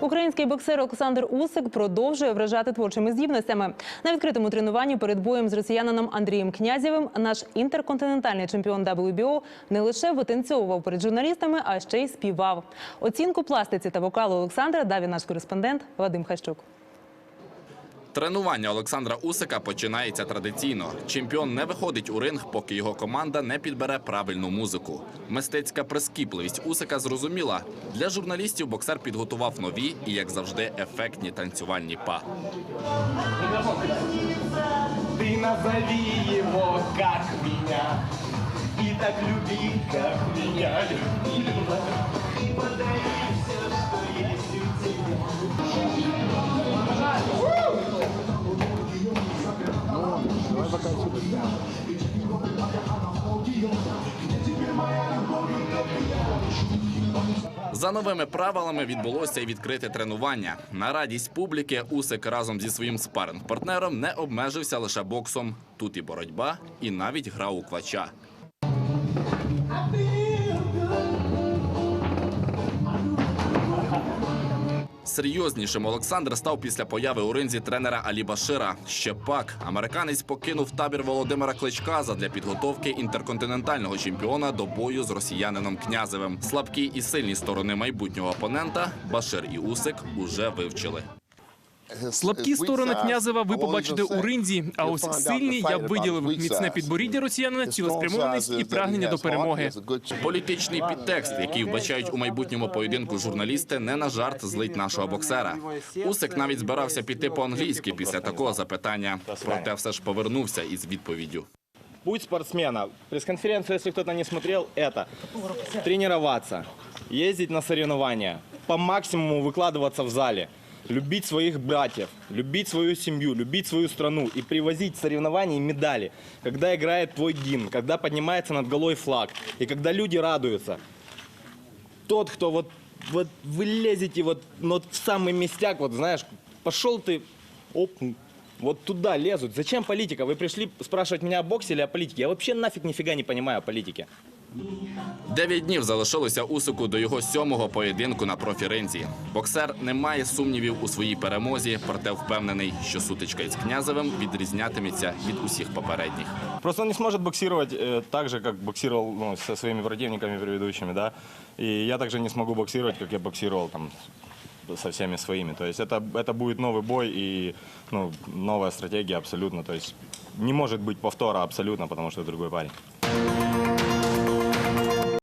Український боксер Олександр Усик продовжує вражати творчими здібностями. На відкритому тренуванні перед боєм з росіянином Андрієм Князєвим наш інтерконтинентальний чемпіон WBO не лише витанцьовував перед журналістами, а ще й співав. Оцінку пластиці та вокалу Олександра дав і наш кореспондент Вадим Хащук. Тренування Олександра Усика починається традиційно. Чемпіон не виходить у ринг, поки його команда не підбере правильну музику. Мистецька прискіпливість Усика зрозуміла. Для журналістів боксер підготував нові і, як завжди, ефектні танцювальні па. Ты назови его как меня И так люби, как меня любила И подари За новими правилами відбулося і відкрите тренування. На радість публіки Усик разом зі своїм спаринг-партнером не обмежився лише боксом. Тут і боротьба, і навіть гра у квача. Серйознішим Олександр став після появи у ринзі тренера Алі Башира. Ще пак американець покинув табір Володимира Кличка задля підготовки інтерконтинентального чемпіона до бою з росіянином Князевим. Слабкі і сильні сторони майбутнього опонента Башир і Усик уже вивчили. Слабкі сторони князева ви побачите у ринзі. А ось сильні я б виділив міцне підборіддя росіянина, цілеспрямованість і прагнення до перемоги. Політичний підтекст, який вбачають у майбутньому поєдинку журналісти, не на жарт злить нашого боксера. Усик навіть збирався піти по-англійськи після такого запитання, проте все ж повернувся із відповіддю. Путь спортсмена. Пресс-конференцию, если кто-то не смотрел, это тренироваться, ездить на соревнования, по максимуму выкладываться в зале, Любить своих братьев, любить свою семью, любить свою страну и привозить в соревнования медали, когда играет твой гимн, когда поднимается над головой флаг, и когда люди радуются. Тот, кто вот, вот вы лезете вот, ну, вот в самый местяк, вот знаешь, пошел ты, оп, вот туда лезут. Зачем политика? Вы пришли спрашивать меня о боксе или о политике? Я вообще нафиг нифига не понимаю о политике. Дев'ять днів залишилося Усику до його сьомого поєдинку на профіринзі. Боксер не має сумнівів у своїй перемозі, проте впевнений, що сутичка із князевим відрізнятиметься від усіх попередніх. Просто он не сможет боксировать э, так же, как боксировал ну, со своими противниками предыдущими, да. И я также не смогу боксировать, как я боксировал там с- со всеми своими. То есть это, это будет новый бой и ну, новая стратегия абсолютно. То есть не может быть повтора абсолютно, потому что это другой парень.